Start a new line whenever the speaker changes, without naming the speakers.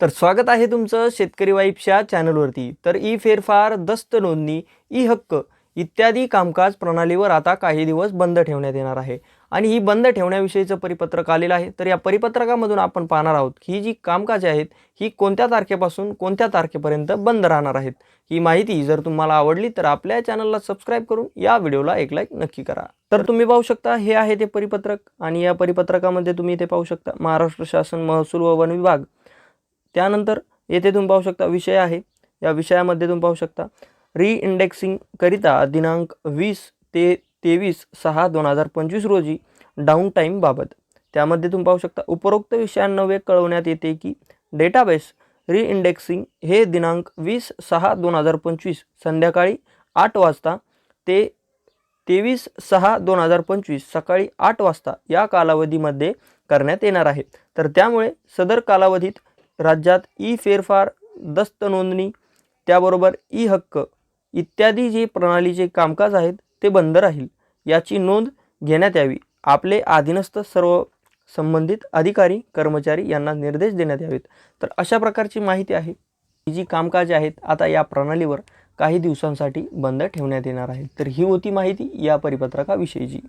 तर स्वागत आहे तुमचं शेतकरी वाईफच्या चॅनलवरती. तर ई फेरफार दस्त नोंदणी ई हक्क इत्यादी कामकाज प्रणालीवर आता काही दिवस बंद ठेवण्यात येणार आहे. आणि ही बंद ठेवण्याविषयीचं परिपत्रक आलेलं आहे. तर या परिपत्रकामधून आपण पाहणार आहोत ही जी कामकाजे आहेत ही कोणत्या तारखेपासून कोणत्या तारखेपर्यंत बंद राहणार आहेत? ही माहिती जर तुम्हाला आवडली तर आपल्या चॅनलला सबस्क्राईब करून या व्हिडिओला एक लाईक नक्की करा. तर तुम्ही पाहू शकता हे आहे ते परिपत्रक. आणि या परिपत्रकामध्ये तुम्ही इथे पाहू शकता महाराष्ट्र शासन महसूल व वन विभाग त्यानंतर येथे तुम्ही पाहू शकता विषय आहे. या विषयामध्ये तुम्ही पाहू शकता. रीइंडेक्सिंगकरिता दिनांक वीस ते तेवीस सहा दोन हजार पंचवीस रोजी डाऊन टाईमबाबत त्यामध्ये तुम्ही पाहू शकता उपरोक्त विषयांनवे कळवण्यात येते की डेटाबेस रिइंडेक्सिंग हे दिनांक वीस सहा दोन हजार पंचवीस संध्याकाळी आठ वाजता ते तेवीस सहा दोन हजार पंचवीस सकाळी आठ वाजता या कालावधीमध्ये करण्यात येणार आहे. तर त्यामुळे सदर कालावधीत राज्यात ई फेरफार दस्त नोंदणी त्याबरोबर ई हक्क इत्यादी जे प्रणालीचे कामकाज आहेत ते बंद राहील. याची नोंद घेण्यात यावी. आपले अधीनस्थ सर्व संबंधित अधिकारी कर्मचारी यांना निर्देश देण्यात यावेत. तर अशा प्रकारची माहिती आहे. ही जी कामकाजे आहेत आता या प्रणालीवर काही दिवसांसाठी बंद ठेवण्यात येणार आहेत तर ही होती माहिती या परिपत्रकाविषयीची.